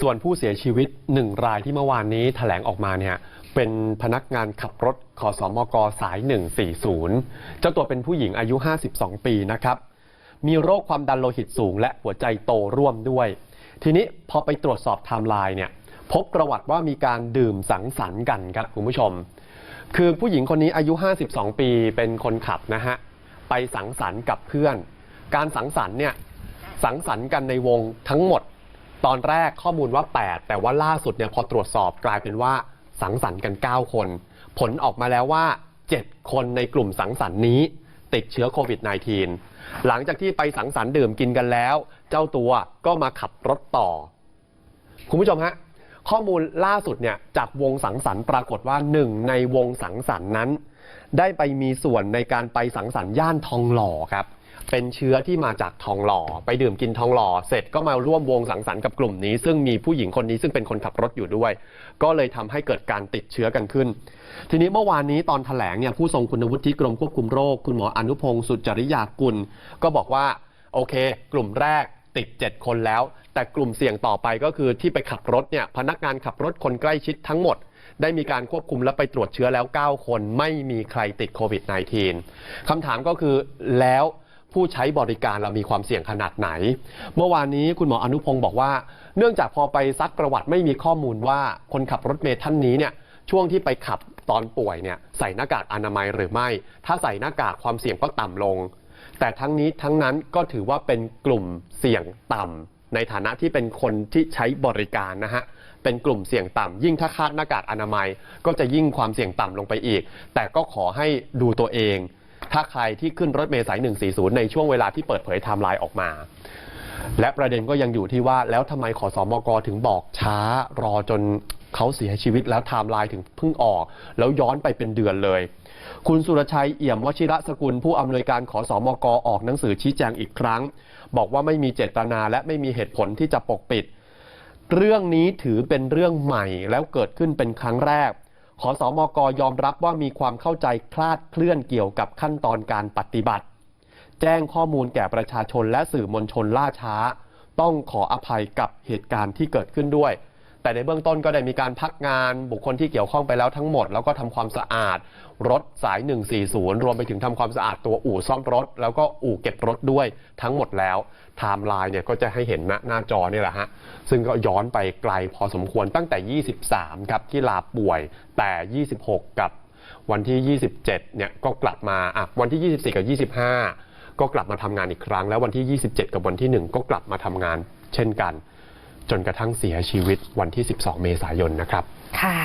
ส่วนผู้เสียชีวิตหนึ่งรายที่เมื่อวานนี้แถลงออกมาเนี่ยเป็นพนักงานขับรถขอสอมกสาย 140 เจ้าตัวเป็นผู้หญิงอายุ 52 ปีนะครับ มีโรคความดันโลหิตสูง และหัวใจโตร่วมด้วย ทีนี้พอไปตรวจสอบไทม์ไลน์เนี่ยพบประวัติว่ามีการดื่มสังสรรค์กันครับคุณผู้ชม คือผู้หญิงคนนี้อายุ 52 ปีเป็นคนขับนะฮะ ไปสังสรรค์กับเพื่อน การสังสรรค์เนี่ยสังสรรค์กันในวงทั้งหมด ตอนแรกข้อมูลว่า 8 แต่ว่าล่าสุดเนี่ยพอตรวจสอบกลายเป็นว่าสังสรรค์กัน 9 คน ผลออกมาแล้วว่า 7 คนในกลุ่มสังสรรค์นี้ ติดเชื้อโควิด -19 หลังจากที่ไปสังสรรค์ดื่มกินกันแล้ว เจ้าตัวก็มาขับรถต่อ คุณผู้ชมฮะข้อมูลล่าสุดเนี่ยจากวงสังสรรค์ปรากฏว่าหนึ่งในวงสังสรรค์นั้น ได้ไปมีส่วนในการไปสังสรรค์ย่านทองหล่อครับ เป็นเชื้อที่มาจากทองหล่อ ไปดื่มกินทองหล่อ เสร็จก็มาร่วมวงสังสรรค์กับกลุ่มนี้ ซึ่งมีผู้หญิงคนนี้ซึ่งเป็นคนขับรถอยู่ด้วย ก็เลยทำให้เกิดการติดเชื้อกันขึ้น ทีนี้เมื่อวานนี้ตอนแถลงเนี่ยผู้ทรงคุณวุฒิกรมควบคุมโรค คุณหมออนุพงศ์สุจริยากุล ก็บอกว่าโอเค กลุ่มแรกติด 7 คนแล้ว แต่กลุ่มเสี่ยงต่อไปก็คือที่ไปขับรถเนี่ยพนักงานขับรถคนใกล้ชิดทั้งหมด ได้มีการควบคุมและไปตรวจเชื้อแล้ว 9 คนไม่มีใครติดโควิด -19 คำถามก็คือแล้ว ผู้ใช้บริการเรามีความเสี่ยงขนาดไหน เมื่อวานนี้คุณหมออนุพงศ์บอกว่า เนื่องจากพอไปซักประวัติไม่มีข้อมูลว่าคนขับรถเมล์ท่านนี้เนี่ยช่วงที่ไปขับตอนป่วยเนี่ยใส่หน้ากากอนามัยหรือไม่ ถ้าใส่หน้ากากความเสี่ยงก็ต่ำลง แต่ทั้งนี้ทั้งนั้นก็ถือว่าเป็นกลุ่มเสี่ยงต่ำในฐานะที่เป็นคนที่ใช้บริการนะฮะเป็นกลุ่มเสี่ยงต่ำยิ่งถ้าคาดหน้ากากอนามัย ก็จะยิ่งความเสี่ยงต่ำลงไปอีก แต่ก็ขอให้ดูตัวเอง ถ้าใครที่ขึ้นรถเมล์สาย 140 ในช่วงเวลาที่เปิดเผยไทม์ไลน์ออกมา และประเด็นก็ยังอยู่ที่ว่าแล้วทำไมขอสอมกถึงบอกช้ารอจนเขาเสียชีวิตแล้วไทม์ไลน์ถึงเพิ่งออก แล้วย้อนไปเป็นเดือนเลย คุณสุรชัยเอี่ยมวชิระสกุลผู้อำนวยการขอสอมกออกหนังสือชี้แจงอีกครั้ง บอกว่าไม่มีเจตนาและไม่มีเหตุผลที่จะปกปิด เรื่องนี้ถือเป็นเรื่องใหม่แล้วเกิดขึ้นเป็นครั้งแรก ขอสอมกยอมรับว่ามีความเข้าใจคลาดเคลื่อนเกี่ยวกับขั้นตอนการปฏิบัติ แจ้งข้อมูลแก่ประชาชนและสื่อมวลชนล่าช้า ต้องขออภัยกับเหตุการณ์ที่เกิดขึ้นด้วย แต่ในเบื้องต้นก็ได้มีการพักงานบุคคลที่เกี่ยวข้องไปแล้วทั้งหมด แล้วก็ทำความสะอาด รถสาย 140 รวมไปถึงทำความสะอาดตัวอู่ซ่อมรถ แล้วก็อู่เก็บรถด้วยทั้งหมดแล้วไทม์ไลน์เนี่ยก็จะให้เห็นหน้าหน้าจอนี่แหละฮะซึ่งก็ย้อนไปไกลพอสมควรตั้งแต่ 23 ครับที่ลาป่วย แต่ 26 กับวันที่ 27 เนี่ยก็กลับมาอะวันที่ 24 กับ 25 ก็กลับมาทำงานอีกครั้ง แล้ววันที่ 27 กับวันที่ 1 ก็กลับมาทำงานเช่นกัน จนกระทั่งเสียชีวิตวันที่ 12 เมษายนนะครับ ค่ะ